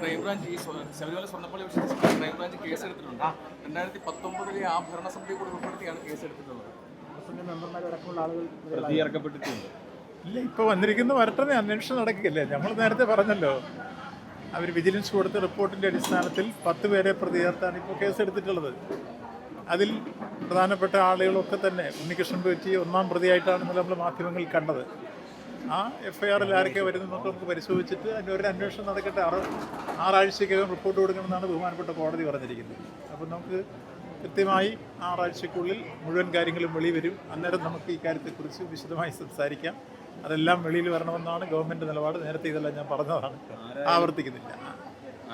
Crime branch ഈ ശബരിമല സ്വർണപ്പള്ളി വിഷയത്തിൽ crime branch case എടുത്തിട്ടുണ്ട്. രണ്ടായിരത്തി പത്തൊമ്പതിലെ ആ ഭരണസമിതി കൂടി ഉൾപ്പെടുത്തിയാണ് കേസ് എടുത്തിട്ടുള്ളത്. പ്രതി ഇറക്കപ്പെട്ടിട്ടുണ്ട്. ഇല്ല ഇപ്പോൾ വന്നിരിക്കുന്ന വരട്ടെ അന്വേഷണം നടക്കില്ലേ നമ്മൾ നേരത്തെ പറഞ്ഞല്ലോ. അവർ വിജിലൻസ് കൊടുത്ത റിപ്പോർട്ടിന്റെ അടിസ്ഥാനത്തിൽ പത്ത് പേരെ പ്രതി ചേർത്താണ് ഇപ്പോൾ കേസെടുത്തിട്ടുള്ളത് അതിൽ പ്രധാനപ്പെട്ട ആളുകളൊക്കെ തന്നെ ഉണ്ണികൃഷ്ണൻ പറ്റി ഒന്നാം പ്രതിയായിട്ടാണ് നമ്മൾ മാധ്യമങ്ങളിൽ കണ്ടത്. ആ എഫ് ഐ ആറിൽ ആരൊക്കെ വരുന്നതൊക്കെ നമുക്ക് പരിശോധിച്ചിട്ട് അതിന്റെ ഒരു അന്വേഷണം നടക്കട്ടെ. ആറ് ആറാഴ്ചക്കകം റിപ്പോർട്ട് കൊടുക്കണമെന്നാണ് ബഹുമാനപ്പെട്ട കോടതി പറഞ്ഞിരിക്കുന്നത്. അപ്പം നമുക്ക് കൃത്യമായി ആറാഴ്ചക്കുള്ളിൽ മുഴുവൻ കാര്യങ്ങളും വെളി വരും. അന്നേരം നമുക്ക് ഈ കാര്യത്തെക്കുറിച്ച് വിശദമായി സംസാരിക്കാം. അതെല്ലാം വെളിയിൽ വരണമെന്നാണ് ഗവൺമെന്റ് നിലപാട്. നേരത്തെ ഇതെല്ലാം ഞാൻ പറഞ്ഞതാണ്. ആവർത്തിക്കുന്നില്ല.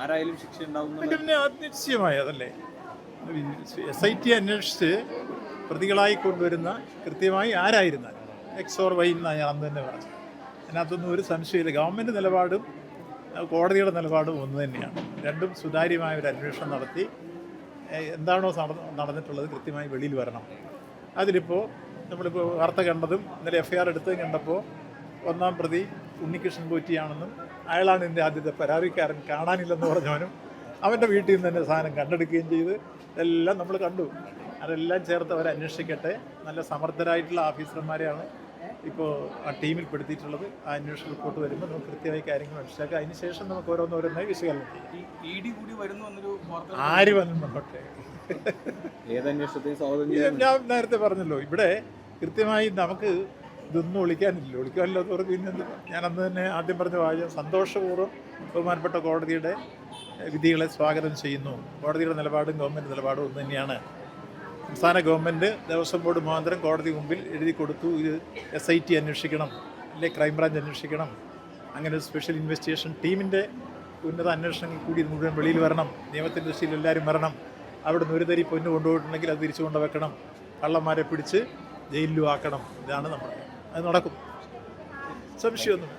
ആരായാലും ശിക്ഷ ഉണ്ടാവും പിന്നെ നിശ്ചയമായി അതല്ലേ? എസ് ഐ ടി അന്വേഷിച്ച് പ്രതികളായി കൊണ്ടുവരുന്ന കൃത്യമായി ആരായിരുന്നാൽ എക്സ് ഓർ വൈ എന്നാണ് ഞാൻ അന്ന് തന്നെ പറഞ്ഞത്. അതിനകത്തൊന്നും ഒരു സംശയമില്ല ഗവൺമെന്റ് നിലപാടും കോടതിയുടെ നിലപാടും ഒന്ന് തന്നെയാണ്. രണ്ടും സുതാര്യമായ ഒരു അന്വേഷണം നടത്തി എന്താണോ നടന്നിട്ടുള്ളത് കൃത്യമായി വെളിയിൽ വരണം. അതിലിപ്പോൾ നമ്മളിപ്പോൾ വാർത്ത കണ്ടതും ഇന്നലെ എഫ് ഐ ആർ എടുത്തതും കണ്ടപ്പോൾ ഒന്നാം പ്രതി ഉണ്ണികൃഷ്ണൻ പോറ്റിയാണെന്നും അയാളാണ് എന്റെ ആദ്യത്തെ പരാതിക്കാരൻ കാണാനില്ലെന്ന് പറഞ്ഞവനും അവന്റെ വീട്ടിൽ നിന്ന് തന്നെ സാധനം കണ്ടെടുക്കുകയും ചെയ്ത് എല്ലാം നമ്മൾ കണ്ടു. അതെല്ലാം ചേർത്ത് അവർ അന്വേഷിക്കട്ടെ നല്ല സമർത്ഥരായിട്ടുള്ള ഓഫീസർമാരെയാണ് ഇപ്പോൾ ആ ടീമിൽ പെടുത്തിയിട്ടുള്ളത് ആ അന്വേഷണ റിപ്പോർട്ട് വരുമ്പോൾ നമുക്ക് കൃത്യമായി കാര്യങ്ങൾ മനസ്സിലാക്കുക അതിനുശേഷം നമുക്ക് ഓരോന്നോരോന്നായി വിശകലനം ചെയ്യാം. വാർത്ത ആര് വന്നു? നോട്ടെ ഞാൻ നേരത്തെ പറഞ്ഞല്ലോ ഇവിടെ കൃത്യമായി നമുക്ക് ഇതൊന്നും ഒളിക്കാനില്ല. ഒളിക്കാനില്ലാത്ത എന്ന് പറഞ്ഞ് പിന്നെ ഞാൻ അന്ന് തന്നെ ആദ്യം പറഞ്ഞ വാചകം സന്തോഷപൂർവം ബഹുമാനപ്പെട്ട കോടതിയുടെ വിധികളെ സ്വാഗതം ചെയ്യുന്നു. കോടതിയുടെ നിലപാടും ഗവൺമെന്റ് നിലപാടും ഒന്ന് തന്നെയാണ് സംസ്ഥാന ഗവൺമെന്റ് ദേവസ്വം ബോർഡ് മുഖാന്തരം കോടതി മുമ്പിൽ എഴുതി കൊടുത്തു. ഇത് എസ് ഐ ടി അന്വേഷിക്കണം അല്ലെ ക്രൈംബ്രാഞ്ച് അന്വേഷിക്കണം. അങ്ങനെ ഒരു സ്പെഷ്യൽ ഇൻവെസ്റ്റിഗേഷൻ ടീമിന്റെ ഉന്നത അന്വേഷണങ്ങൾ കൂടി ഇത് മുഴുവൻ വെളിയിൽ വരണം. നിയമത്തിന്റെ ദൃഷ്ടിയിൽ എല്ലാവരും വരണം. അവിടുന്ന് ഒരു തരി പൊന്ന് കൊണ്ടുപോയിട്ടുണ്ടെങ്കിൽ അത് തിരിച്ചു കൊണ്ടുവെക്കണം കള്ളന്മാരെ പിടിച്ച് ജയിലിലും ആക്കണം. ഇതാണ് നമ്മൾ അത് നടക്കും. സംശയമൊന്നും